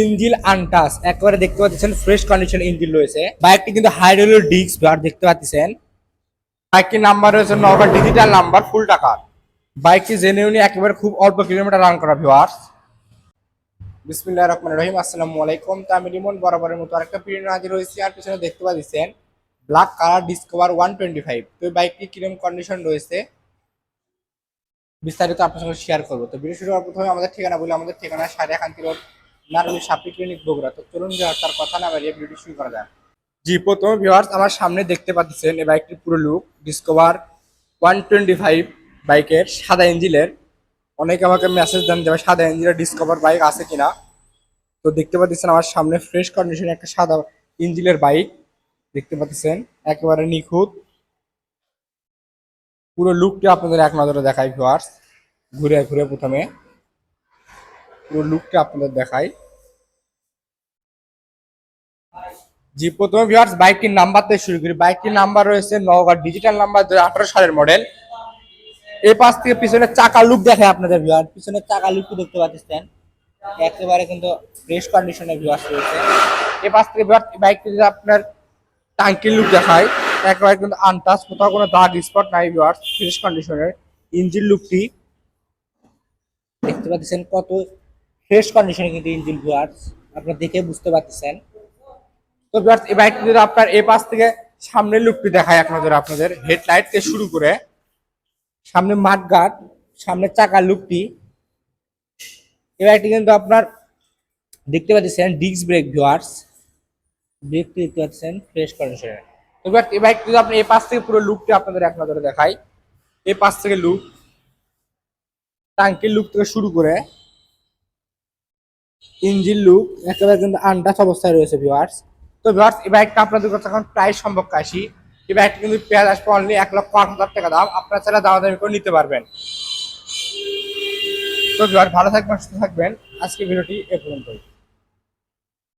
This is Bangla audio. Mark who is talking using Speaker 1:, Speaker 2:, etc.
Speaker 1: ইঞ্জিল আনটাস, একেবারে দেখতে পাচ্ছেন ফ্রেশ কন্ডিশন ইঞ্জিল রয়েছে। বাইকটি কিন্তু হাইড্রোল ডিস্ক আর দেখতে পাচ্ছেন। বাইকটির নাম্বার রয়েছে নগর ডিজিটাল নাম্বার ফুল টাকার। বাইকটি জেনুইনি একেবারে খুব অল্প কিলোমিটার রান করা ভিউয়ার্স বিসমিল্লাহ রহমান রহিম, আসসালামু আলাইকুম। তো আমি রিমন বরাবরের মতো আরেকটা পিরিয়ড হাজির হয়েছি, আর পিছনে দেখতে পাচ্ছেন black colour Discover one twenty five তো বাইকটি কীরকম কন্ডিশন রয়েছে, বিস্তারিত আপনার সঙ্গে শেয়ার করব। তো ভিডিও শুরু করার প্রথমে আমাদের ঠিকানা বলি, আমাদের ঠিকানা সাড়ে একান্তি রোড ক্লিনিক বগুড়া। তো চলুন তার কথা না বাড়িয়ে শুরু করা যাক। জি, প্রথমে ভিউয়ার্স আমার সামনে দেখতে পাচ্ছেন এই বাইকটির পুরো look Discover one twenty five বাইকের সাদা ইঞ্জিনের অনেকে আমাকে মেসেজ দেন যে সাদা ইঞ্জিনের ডিসকভার বাইক আছে কিনা? তো দেখতে পাচ্ছেন আমার সামনে ফ্রেশ কন্ডিশনে একটা সাদা ইঞ্জিনের বাইক দেখতে পাচ্ছেন, একেবারে নিখুঁত। পুরো লুকটা আপনাদের এক নজরে দেখাই ভিউয়ার্স ঘুরে ঘুরে প্রথমে। পুরো লুকটা আপনাদের দেখাই। জি, প্রথমে ভিউয়ার্স বাইকটির নাম্বার থেকে শুরু করি। বাইকটির নাম্বার রয়েছে নওগাঁ ডিজিটাল নাম্বার দু সালের মডেল এই পাশ থেকে পিছনে চাকা লুক দেখে আপনাদের ভিউয়ার পিছনের চাকা লুকটি দেখতে পাচ্ছেন। একেবারে কিন্তু ফ্রেশ কন্ডিশনে ভিউয়ার্স রয়েছে। এই পাশ থেকে বাইকটি যদি আপনার টাঙ্কির লুক দেখায়, একেবারে কিন্তু আনটাচ কোথাও কোনো দাগ স্পট নাই ভিউয়ার্স ফ্রেশ কন্ডিশনের ইঞ্জিন লুকটি দেখতে পাচ্ছেন কত ফ্রেশ কন্ডিশনে কিন্তু ইঞ্জিন ভিউয়ার্স আপনারা দেখে বুঝতে পারতেছেন। তো ভিউয়ার্স এই বাইকটি যদি আপনার এই পাশ থেকে সামনের লুকটি দেখায় আপনাদের আপনাদের। হেডলাইট থেকে শুরু করে সামনে মাঠ গার্ড সামনে চাকার লুকটি এই বাইকটি কিন্তু আপনার দেখতে পাচ্ছেন ডিস্ক ব্রেক ভিউয়ার্স ব্রেকটি দেখতে পাচ্ছেন ফ্রেশ কন্ডিশনে তো ভিউয়ার্স এই বাইকটি যদি আপনি এই পাশ থেকে পুরো লুকটি আপনাদের এক নজরে দেখাই। এই পাশ থেকে লুক টাঙ্কির লুক থেকে শুরু করে ইঞ্জিন লুক, একেবারে কিন্তু আনটাচ অবস্থায় রয়েছে ভিওয়ার্স তো ভিওয়ার্স এই বাইকটা আপনাদের কাছে এখন প্রায় সম্ভব কাশি এই বাইকটা কিন্তু পেঁয়াজ আসবে অনলি এক লক্ষ আট হাজার টাকা দাম। আপনারা চাইলে দাওয়া দামি করে নিতে পারবেন। তো ভিওয়ার্স ভালো থাকবেন, সুস্থ থাকবেন। আজকে ভিডিওটি এ পর্যন্তই।